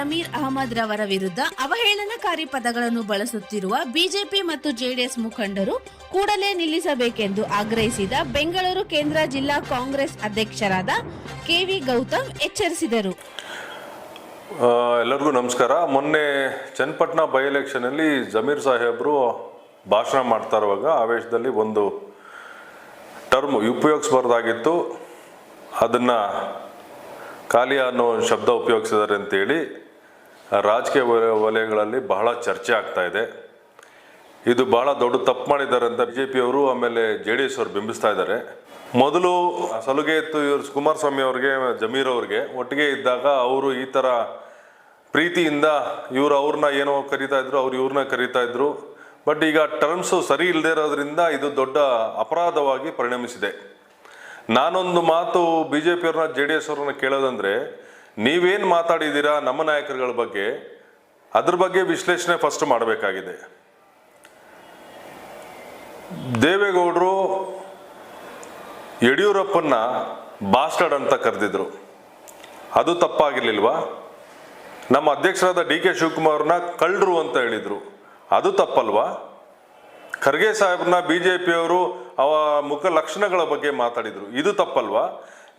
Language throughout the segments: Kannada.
ಜಮೀರ್ ಅಹಮದ್ ರವರ ವಿರುದ್ಧ ಅವಹೇಳನಕಾರಿ ಪದಗಳನ್ನು ಬಳಸುತ್ತಿರುವ ಬಿಜೆಪಿ ಮತ್ತು ಜೆಡಿಎಸ್ ಮುಖಂಡರು ಕೂಡಲೇ ನಿಲ್ಲಿಸಬೇಕೆಂದು ಆಗ್ರಹಿಸಿದ ಬೆಂಗಳೂರು ಕೇಂದ್ರ ಜಿಲ್ಲಾ ಕಾಂಗ್ರೆಸ್ ಅಧ್ಯಕ್ಷರಾದ ಕೆವಿ ಗೌತಮ್ ಎಚ್ಚರಿಸಿದರು. ಎಲ್ಲರಿಗೂ ನಮಸ್ಕಾರ. ಮೊನ್ನೆ ಚನ್ನಪಟ್ಟಣ ಬೈ ಎಲೆಕ್ಷನಲ್ಲಿ ಜಮೀರ್ ಸಾಹೇಬರು ಭಾಷಣ ಮಾಡ್ತಾ ಇರುವಾಗ ಆವೇಶದಲ್ಲಿ ಒಂದು ಟರ್ಮ್ ಉಪಯೋಗಿಸ್ಬಾರ್ದಾಗಿತ್ತು ಅದನ್ನು ಖಾಲಿ ಅನ್ನೋ ಶಬ್ದ ಉಪಯೋಗಿಸಿದ್ದಾರೆ ಅಂತೇಳಿ ರಾಜಕೀಯ ವಲಯಗಳಲ್ಲಿ ಬಹಳ ಚರ್ಚೆ ಆಗ್ತಾ ಇದೆ. ಇದು ಬಹಳ ದೊಡ್ಡ ತಪ್ಪು ಮಾಡಿದ್ದಾರೆ ಅಂತ ಬಿ ಜೆ ಪಿಯವರು ಆಮೇಲೆ ಜೆ ಡಿ ಎಸ್ ಅವರು ಬಿಂಬಿಸ್ತಾ ಇದ್ದಾರೆ. ಮೊದಲು ಸಲುಗೆ ಇತ್ತು ಇವರು ಕುಮಾರಸ್ವಾಮಿ ಅವ್ರಿಗೆ, ಜಮೀರ್ ಅವ್ರಿಗೆ, ಒಟ್ಟಿಗೆ ಇದ್ದಾಗ ಅವರು ಈ ಥರ ಪ್ರೀತಿಯಿಂದ ಇವರು ಅವ್ರನ್ನ ಏನೋ ಕರಿತಾ ಇದ್ರು, ಅವ್ರು ಇವ್ರನ್ನ ಕರೀತಾ ಇದ್ರು. ಬಟ್ ಈಗ ಟರ್ಮ್ಸು ಸರಿ ಇಲ್ಲದೆ ಇರೋದ್ರಿಂದ ಇದು ದೊಡ್ಡ ಅಪರಾಧವಾಗಿ ಪರಿಣಮಿಸಿದೆ. ನಾನೊಂದು ಮಾತು ಬಿ ಜೆ ಪಿಯವ್ರನ್ನ ಜೆ ಡಿ ಎಸ್ ಅವ್ರನ್ನ ಕೇಳೋದಂದ್ರೆ ನೀವೇನು ಮಾತಾಡಿದ್ದೀರಾ ನಮ್ಮ ನಾಯಕರುಗಳ ಬಗ್ಗೆ, ಅದ್ರ ಬಗ್ಗೆ ವಿಶ್ಲೇಷಣೆ ಫಸ್ಟ್ ಮಾಡಬೇಕಾಗಿದೆ. ದೇವೇಗೌಡರು ಯಡಿಯೂರಪ್ಪನ್ನ ಬಾಸ್ಟರ್ಡ್ ಅಂತ ಕರೆದಿದ್ರು. ಅದು ತಪ್ಪಾಗಿರ್ಲಿಲ್ವಾ? ನಮ್ಮ ಅಧ್ಯಕ್ಷರಾದ ಡಿ ಕೆ ಶಿವಕುಮಾರ್ನ ಕಳ್ಳರು ಅಂತ ಹೇಳಿದರು. ಅದು ತಪ್ಪಲ್ವಾ? ಖರ್ಗೆ ಸಾಹೇಬ್ರನ್ನ ಬಿ ಜೆ ಪಿಯವರು ಅವ ಮುಖ ಲಕ್ಷಣಗಳ ಬಗ್ಗೆ ಮಾತಾಡಿದರು. ಇದು ತಪ್ಪಲ್ವಾ?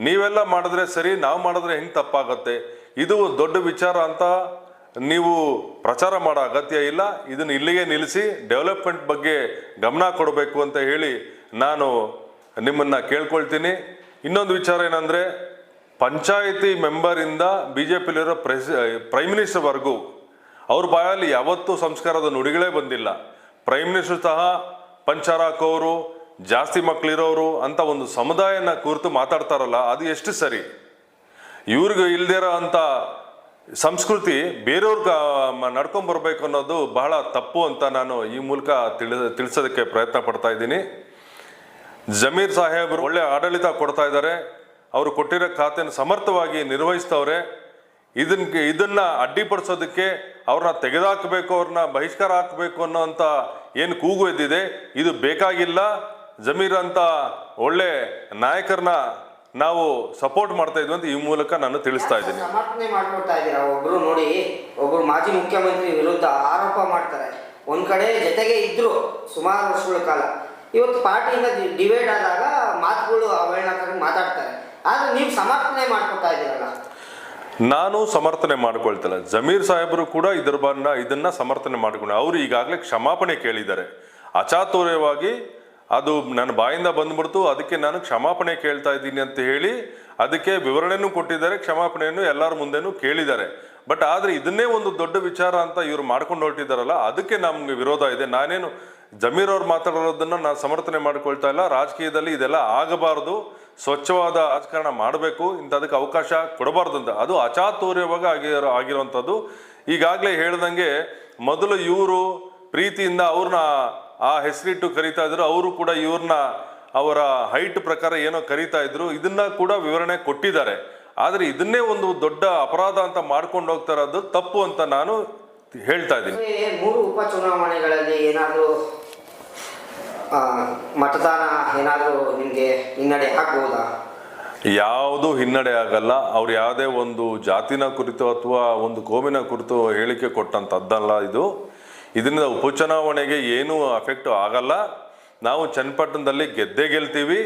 ನೀವೆಲ್ಲ ಮಾಡಿದ್ರೆ ಸರಿ, ನಾವು ಮಾಡಿದ್ರೆ ಹೆಂಗೆ ತಪ್ಪಾಗತ್ತೆ? ಇದು ದೊಡ್ಡ ವಿಚಾರ ಅಂತ ನೀವು ಪ್ರಚಾರ ಮಾಡೋ ಅಗತ್ಯ ಇಲ್ಲ. ಇದನ್ನು ಇಲ್ಲಿಗೆ ನಿಲ್ಲಿಸಿ, ಡೆವಲಪ್ಮೆಂಟ್ ಬಗ್ಗೆ ಗಮನ ಕೊಡಬೇಕು ಅಂತ ಹೇಳಿ ನಾನು ನಿಮ್ಮನ್ನು ಕೇಳ್ಕೊಳ್ತೀನಿ. ಇನ್ನೊಂದು ವಿಚಾರ ಏನಂದರೆ, ಪಂಚಾಯಿತಿ ಮೆಂಬರಿಂದ ಬಿ ಜೆ ಪಿಲಿರೋ ಪ್ರೆಸ್, ಪ್ರೈಮ್ ಮಿನಿಸ್ಟರ್ವರೆಗೂ ಅವ್ರ ಬಾಯಲ್ಲಿ ಯಾವತ್ತೂ ಸಂಸ್ಕಾರದ ನುಡಿಗಳೇ ಬಂದಿಲ್ಲ. ಪ್ರೈಮ್ ಮಿನಿಸ್ಟರ್ ಸಹ ಪಂಚರಾಕ್ ಹಾಕೋರು ಜಾಸ್ತಿ ಮಕ್ಕಳಿರೋರು ಅಂತ ಒಂದು ಸಮುದಾಯನ ಕುರಿತು ಮಾತಾಡ್ತಾರಲ್ಲ, ಅದು ಎಷ್ಟು ಸರಿ? ಇವ್ರಿಗೆ ಇಲ್ದಿರೋ ಅಂತ ಸಂಸ್ಕೃತಿ ಬೇರೆಯವ್ರಿಗೆ ನಡ್ಕೊಂಡ್ ಬರ್ಬೇಕು ಅನ್ನೋದು ಬಹಳ ತಪ್ಪು ಅಂತ ನಾನು ಈ ಮೂಲಕ ತಿಳಿ, ತಿಳಿಸೋದಕ್ಕೆ ಪ್ರಯತ್ನ ಪಡ್ತಾ ಇದ್ದೀನಿ. ಜಮೀರ್ ಸಾಹೇಬರು ಒಳ್ಳೆ ಆಡಳಿತ ಕೊಡ್ತಾ ಇದ್ದಾರೆ. ಅವರು ಕೊಟ್ಟಿರೋ ಖಾತೆಯನ್ನು ಸಮರ್ಥವಾಗಿ ನಿರ್ವಹಿಸ್ತವ್ರೆ. ಇದನ್ನ ಇದನ್ನ ಅಡ್ಡಿಪಡಿಸೋದಕ್ಕೆ ಅವ್ರನ್ನ ತೆಗೆದಾಕಬೇಕು, ಅವ್ರನ್ನ ಬಹಿಷ್ಕಾರ ಹಾಕಬೇಕು ಅಂತ ಏನು ಕೂಗು ಎದ್ದಿದೆ, ಇದು ಬೇಕಾಗಿಲ್ಲ. ಜಮೀರ್ ಅಂತ ಒಳ್ಳೆ ನಾಯಕರನ್ನ ನಾವು ಸಪೋರ್ಟ್ ಮಾಡ್ತಾ ಇದ್ವಿ ಅಂತ ಈ ಮೂಲಕ ನಾನು ತಿಳಿಸ್ತಾ ಇದ್ದೀನಿ. ಸಮರ್ಥನೆ ಮಾಡ್ಕೊಡ್ತಾ ಇದ್ದೀರಾ? ಒಬ್ರು ನೋಡಿ ಒಬ್ರು ಮಾಜಿ ಮುಖ್ಯಮಂತ್ರಿ ವಿರುದ್ಧ ಆರೋಪ ಮಾಡ್ತಾರೆ. ಒಂದ್ ಕಡೆ ಜೊತೆಗೆ ಇದ್ರು ಸುಮಾರು ವರ್ಷಗಳ ಕಾಲ. ಇವತ್ತು ಪಾರ್ಟಿಯಿಂದ ಡಿವೈಡ್ ಆದಾಗ ಮಾತುಗಳು ಅವಹೇಳನಕಾರಿ ಮಾತಾಡ್ತಾರೆ. ಆದ್ರೆ ನೀವು ಸಮರ್ಥನೆ ಮಾಡ್ಕೊತಾ ಇದ್ದೀರಲ್ಲ? ನಾನು ಸಮರ್ಥನೆ ಮಾಡ್ಕೊಳ್ತಿಲ್ಲ. ಜಮೀರ್ ಸಾಹೇಬರು ಕೂಡ ಇದರ ಬನ್ನ ಇದನ್ನ ಸಮರ್ಥನೆ ಮಾಡ್ಕೊಂಡು ಅವರು ಈಗಾಗಲೇ ಕ್ಷಮಾಪಣೆ ಕೇಳಿದ್ದಾರೆ. ಅಚಾತುರ್ಯವಾಗಿ ಅದು ನನ್ನ ಬಾಯಿಂದ ಬಂದ್ಬಿಡ್ತು, ಅದಕ್ಕೆ ನಾನು ಕ್ಷಮಾಪಣೆ ಕೇಳ್ತಾ ಇದ್ದೀನಿ ಅಂತ ಹೇಳಿ ಅದಕ್ಕೆ ವಿವರಣೆನೂ ಕೊಟ್ಟಿದ್ದಾರೆ, ಕ್ಷಮಾಪಣೆಯನ್ನು ಎಲ್ಲರ ಮುಂದೆನೂ ಕೇಳಿದ್ದಾರೆ. ಬಟ್ ಆದರೆ ಇದನ್ನೇ ಒಂದು ದೊಡ್ಡ ವಿಚಾರ ಅಂತ ಇವರು ಮಾಡ್ಕೊಂಡು ಹೊರಟಿದ್ದಾರಲ್ಲ, ಅದಕ್ಕೆ ನಮ್ಗೆ ವಿರೋಧ ಇದೆ. ನಾನೇನು ಜಮೀರ್ ಅವ್ರು ಮಾತಾಡೋದನ್ನು ನಾನು ಸಮರ್ಥನೆ ಮಾಡ್ಕೊಳ್ತಾ ಇಲ್ಲ, ರಾಜಕೀಯದಲ್ಲಿ ಇದೆಲ್ಲ ಆಗಬಾರದು, ಸ್ವಚ್ಛವಾದ ರಾಜಕಾರಣ ಮಾಡಬೇಕು, ಇಂಥದಕ್ಕೆ ಅವಕಾಶ ಕೊಡಬಾರ್ದು ಅಂತ. ಅದು ಅಚಾತುರ್ಯವಾಗಿ ಆಗಿರೋ, ಆಗಿರುವಂಥದ್ದು. ಈಗಾಗಲೇ ಹೇಳ್ದಂಗೆ ಮೊದಲು ಇವರು ಪ್ರೀತಿಯಿಂದ ಅವ್ರನ್ನ ಆ ಹೆಸರಿಟ್ಟು ಕರಿತಾ ಇದ್ರು ಅವರು ಕೂಡ ಇವ್ರನ್ನ ಅವರ ಹೈಟ್ ಪ್ರಕಾರ ಏನೋ ಕರಿತಾ ಇದ್ರು. ಇದನ್ನ ಕೂಡ ವಿವರಣೆ ಕೊಟ್ಟಿದ್ದಾರೆ. ಆದ್ರೆ ಇದನ್ನೇ ಒಂದು ದೊಡ್ಡ ಅಪರಾಧ ಅಂತ ಮಾಡ್ಕೊಂಡು ಹೋಗ್ತಾ ಇರೋದು ತಪ್ಪು ಅಂತ ನಾನು ಹೇಳ್ತಾ ಇದ್ದೀನಿ. ಮೂರು ಉಪಚುನಾವಣೆಗಳಲ್ಲಿ ಏನಾದರೂ ಮತದಾನ ಏನಾದರೂ ನಿಮಗೆ ಹಿನ್ನಡೆ ಆಗ್ಬೋದಾ? ಯಾವುದು ಹಿನ್ನಡೆ ಆಗಲ್ಲ. ಅವ್ರು ಯಾವುದೇ ಒಂದು ಜಾತಿನ ಕುರಿತು ಅಥವಾ ಒಂದು ಕೋಮಿನ ಕುರಿತು ಹೇಳಿಕೆ ಕೊಟ್ಟಂಥದ್ದಲ್ಲ ಇದು. ಇದರಿಂದ ಉಪಚುನಾವಣೆಗೆ ಏನೂ ಅಫೆಕ್ಟ್ ಆಗಲ್ಲ. ನಾವು ಚನ್ನಪಟ್ಟಣದಲ್ಲಿ ಗೆದ್ದೇ ಗೆಲ್ತೀವಿ.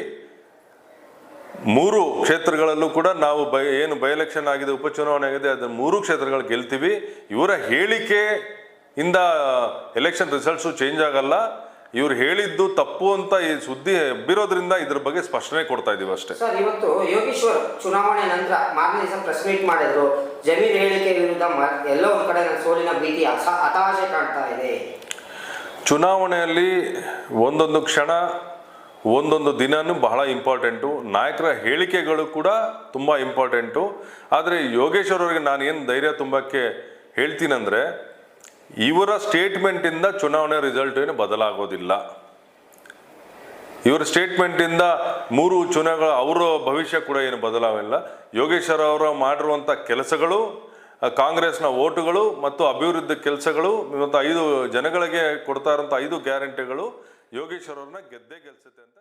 ಮೂರು ಕ್ಷೇತ್ರಗಳಲ್ಲೂ ಕೂಡ ನಾವು ಬೈ, ಏನು ಬೈ ಎಲೆಕ್ಷನ್ ಆಗಿದೆ, ಉಪಚುನಾವಣೆ ಆಗಿದೆ ಅದನ್ನು ಮೂರು ಕ್ಷೇತ್ರಗಳು ಗೆಲ್ತೀವಿ. ಇವರ ಹೇಳಿಕೆ ಇಂದ ಎಲೆಕ್ಷನ್ ರಿಸಲ್ಟ್ಸು ಚೇಂಜ್ ಆಗಲ್ಲ. ಇವ್ರು ಹೇಳಿದ್ದು ತಪ್ಪು ಅಂತ ಈ ಸುದ್ದಿ ಹಬ್ಬಿರೋದ್ರಿಂದ ಇದ್ರ ಬಗ್ಗೆ ಸ್ಪಷ್ಟನೆ ಕೊಡ್ತಾ ಇದೀವಿ ಅಷ್ಟೇ. ಸರ್ ಇವತ್ತು ಯೋಗೇಶ್ವರ್ ಚುನಾವಣೆ ನಂತರ ಮಾರನೇ ದಿವಸ ಪ್ರೆಸ್ ಮೀಟ್ ಮಾಡಿದ್ರು. ಜಮೀನ್ ಹೇಳಿಕೆ ವಿರುದ್ಧ ಎಲ್ಲೋ ಒಂದ್ ಕಡೆ ನನ್ನ ಸೋಲಿನ ಭೀತಿ ಹತಾಶೆ ಕಾಣ್ತಾ ಇದೆ. ಚುನಾವಣೆಯಲ್ಲಿ ಒಂದೊಂದು ಕ್ಷಣ ಒಂದೊಂದು ದಿನನೂ ಬಹಳ ಇಂಪಾರ್ಟೆಂಟು ನಾಯಕರ ಹೇಳಿಕೆಗಳು ಕೂಡ ತುಂಬ ಇಂಪಾರ್ಟೆಂಟು ಆದರೆ ಯೋಗೇಶ್ವರ್ ಅವರಿಗೆ ನಾನು ಏನು ಧೈರ್ಯ ತುಂಬಕ್ಕೆ ಹೇಳ್ತೀನಂದ್ರೆ ಇವರ ಸ್ಟೇಟ್ಮೆಂಟಿಂದ ಚುನಾವಣೆ ರಿಸಲ್ಟ್ ಏನು ಬದಲಾಗೋದಿಲ್ಲ. ಇವರ ಸ್ಟೇಟ್ಮೆಂಟಿಂದ ಮೂರು ಚುನಾವಣೆಗಳ ಅವರ ಭವಿಷ್ಯ ಕೂಡ ಏನು ಬದಲಾವಿಲ್ಲ. ಯೋಗೇಶ್ವರ ಅವರು ಮಾಡಿರುವಂಥ ಕೆಲಸಗಳು, ಕಾಂಗ್ರೆಸ್ನ ಓಟುಗಳು ಮತ್ತು ಅಭಿವೃದ್ಧಿ ಕೆಲಸಗಳು ಮತ್ತು ಐದು ಜನಗಳಿಗೆ ಕೊಡ್ತಾ ಇರೋಂಥ ಐದು ಗ್ಯಾರಂಟಿಗಳು ಯೋಗೇಶ್ವರ ಅವ್ರನ್ನ ಗೆದ್ದೇ ಗೆಲ್ಸುತ್ತೆ ಅಂತ